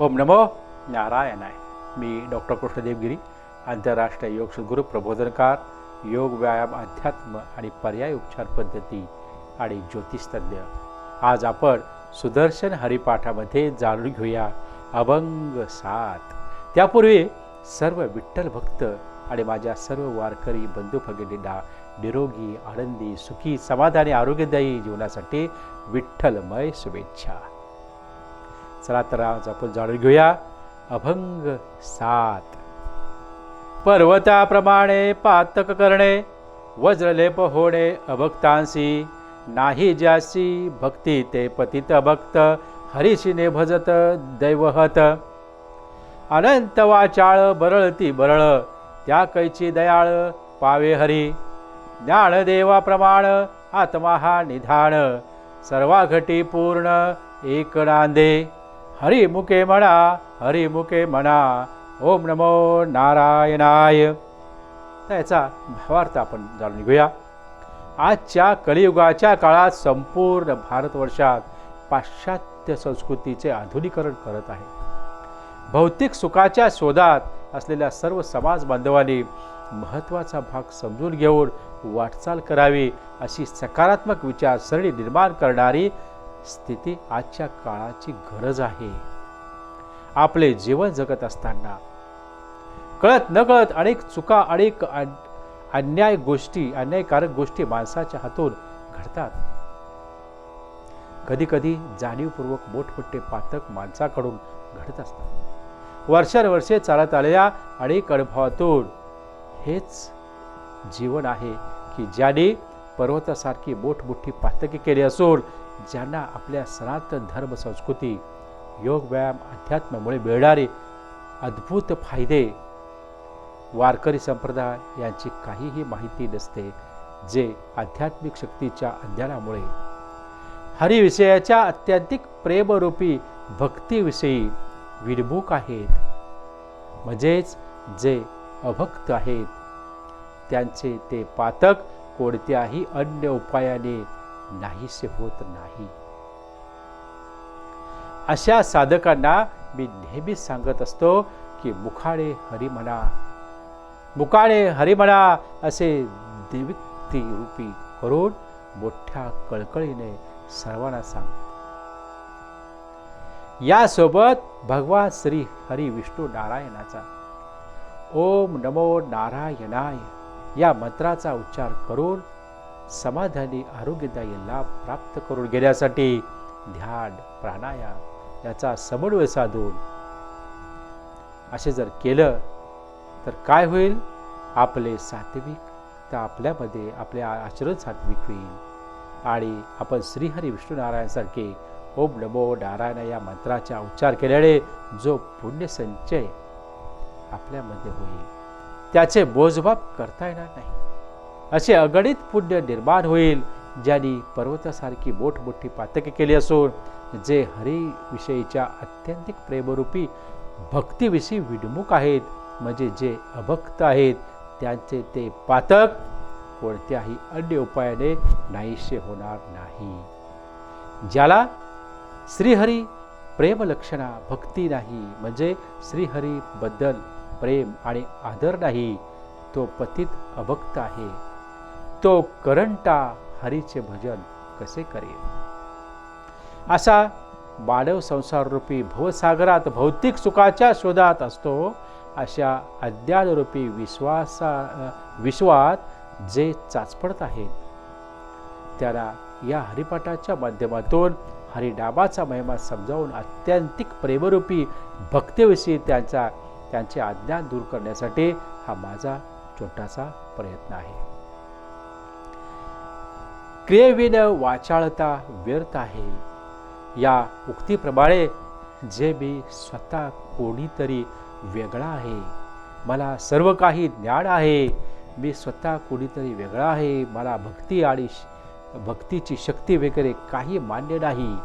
ओम नमो नारायणाय. मी डॉक्टर कृष्णदेवगिरी आंतरराष्ट्रीय योग सद्गुरू प्रबोधनकार योग व्यायाम अध्यात्म आणि पर्याय उपचार पद्धती आणि ज्योतिषतज्ञ. आज आपण सुदर्शन हरिपाठामध्ये जाणून घेऊया अभंग सात. त्यापूर्वी सर्व विठ्ठल भक्त आणि माझ्या सर्व वारकरी बंधू भगिनींना निरोगी आनंदी सुखी समाधानी आरोग्यदायी जीवनासाठी विठ्ठलमय शुभेच्छा. चला तर आज आपण जाणून घेऊया अभंग सात. पर्वताप्रमाणे पातक करणे वज्रलेप होणे अभक्तांसी नाही ज्यासी भक्ती ते पतित भक्त हरिशिने भजत दैवहत. अनंत वाचाळ बरळती बरळ त्या कैची दयाळ पावे हरी. ज्ञानदेवाप्रमाण आत्मा हा निधान सर्वाघटी पूर्ण एक नांदे. हरिमुखे म्हणा हरिमुखे म्हणा ओम नमो नारायणाय. तर याचा भावार्थ आपण जाणून घेऊया. आजच्या कलियुगाच्या काळात संपूर्ण भारतवर्षात पाश्चात्य संस्कृतीचे आधुनिकरण करत आहे. भौतिक सुखाच्या शोधात असलेल्या सर्व समाज बांधवांनी महत्त्वाचा भाग समजून घेऊन वाटचाल करावी अशी सकारात्मक विचारसरणी निर्माण करणारी स्थिती आजच्या काळाची गरज आहे. आपले जीवन जगत असताना कळत नकळत अनेक चुका अनेक अन्याय गोष्टी अन्यायकारक गोष्टी माणसाच्या हातून घडतात. कधीकधी जाणीवपूर्वक मोठमोठे पातक माणसाकडून घडत असतात. वर्षानुवर्षे चालत आलेल्या अनेक अनुभवातून हेच जीवन आहे की ज्याने पर्वतासारखी मोठमोठी पातकी केली असून ज्यांना आपल्या सनातन धर्म संस्कृती योग व्यायाम अध्यात्मामुळे मिळणारे अद्भुत फायदे वारकरी संप्रदाय यांची काहीही माहिती नसते जे आध्यात्मिक शक्तीच्या अज्ञानामुळे हरिविषयाच्या अत्याधिक प्रेमरूपी भक्तीविषयी विडमुख आहेत. म्हणजेच जे अभक्त आहेत त्यांचे ते पातक कोणत्याही अन्य उपायाने नाहीसे होत नाही. अशा साधकांना मी नेहमीच सांगत असतो की मुखाळे हरी म्हणा मुकाळे हरी म्हणा असे देविक्ती रूपी करून मोठ्या कळकळीने सर्वांना सांग. यासोबत भगवान श्री हरी विष्णू नारायणाचा. ओम नमो नारायणाय. या मंत्राचा उच्चार करून समाधानी आरोग्यदायी लाभ प्राप्त करून घेण्यासाठी ध्यान प्राणायाम याचा समन्वय साधून असे जर केलं तर काय होईल? आपले सात्विक तर आपल्यामध्ये आपले आचरण सात्विक होईल. आणि आपण श्रीहरी विष्णुनारायणसारखे ओम नमो नारायण या मंत्राचा उच्चार केल्याने जो पुण्यसंचय आपल्यामध्ये होईल. त्याचे मोजमाप करता येणार नाही. असे अगणित पुण्य निर्माण होईल ज्यांनी पर्वतासारखी मोठमोठी पातके केली असून जे हरिविषयीच्या अत्यंतिक प्रेमरूपी भक्तीविषयी विडमुख आहेत म्हणजे जे अभक्त आहेत त्यांचे ते पातक कोणत्याही अन्य उपायाने नाहीसे होणार नाही. ज्याला श्रीहरी प्रेमलक्षणा भक्ती नाही म्हणजे श्रीहरीबद्दल प्रेम आणि आदर नाही तो पतित अभक्त आहे. तो करंटा हरीचे भजन कसे करेल? असा मानव संसाररूपी भवसागरात भौतिक सुखाच्या शोधात असतो अशा अज्ञानरूपी विश्वासा विश्वात जे चाचपडत आहेत. त्याला या हरिपाठाच्या माध्यमातून हरिनामाचा महिमा समजावून अत्यंतिक प्रेमरूपी भक्तीविषयी त्यांचा त्यांचे अज्ञान दूर करण्यासाठी हा माझा छोटासा प्रयत्न आहे. क्रियेविन वाचाळता व्यर्थ आहे. या उक्तीप्रमाणे जे मी स्वतः कोणीतरी वेगळा आहे मला सर्व काही ज्ञान आहे मी स्वतः कोणीतरी वेगळा आहे मला भक्ती आणि भक्तीची शक्ती वगैरे काही मान्य नाही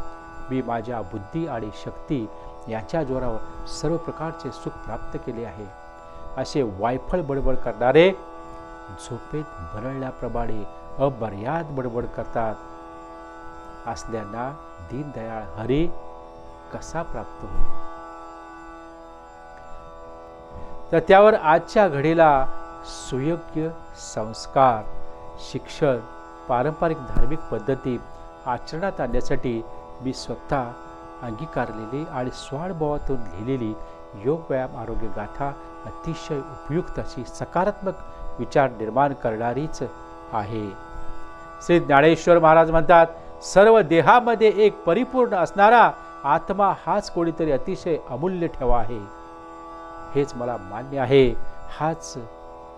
मी माझ्या बुद्धी आणि शक्ती याच्या जोरावर सर्व प्रकारचे सुख प्राप्त केले आहे. असे वायफळ बडबड करणारे झोपेत बरळल्याप्रमाणे अमर्याद बडबड करतात. असल्याना दीनदयाळ हरी कसा प्राप्त होईल? तर त्यावर आजच्या घडीला सुयोग्य संस्कार शिक्षण पारंपरिक धार्मिक पद्धती आचरणात आणण्यासाठी मी स्वतः अंगीकारलेली आणि स्वानुभवातून लिहिलेली योग व्यायाम आरोग्य गाथा अतिशय उपयुक्त अशी सकारात्मक विचार निर्माण करणारीच आहे. श्री ज्ञानेश्वर महाराज म्हणतात सर्व देहामध्ये एक परिपूर्ण असणारा आत्मा हाच कोणीतरी अतिशय अमूल्य ठेवा आहे. हेच मला मान्य आहे. हाच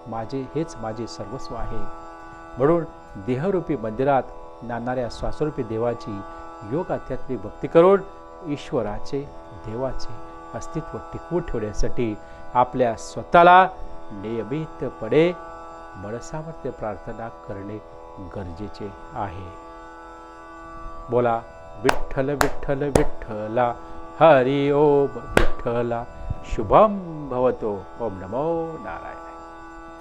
माझे हेच माझे सर्वस्व आहे. म्हणून देहरूपी मंदिरात नाणाऱ्या श्वासरूपी देवाची योग आध्यात्मिक भक्ती करून ईश्वराचे देवाचे अस्तित्व टिकवून ठेवण्यासाठी आपल्या स्वतःला नियमितपणे मनसामर्थ्य प्रार्थना करणे गरजेचे आहे. बोला विठ्ठल विठ्ठल विठ्ठला हरि ओम विठ्ठला. शुभम भवतो. ओम नमो नारायण.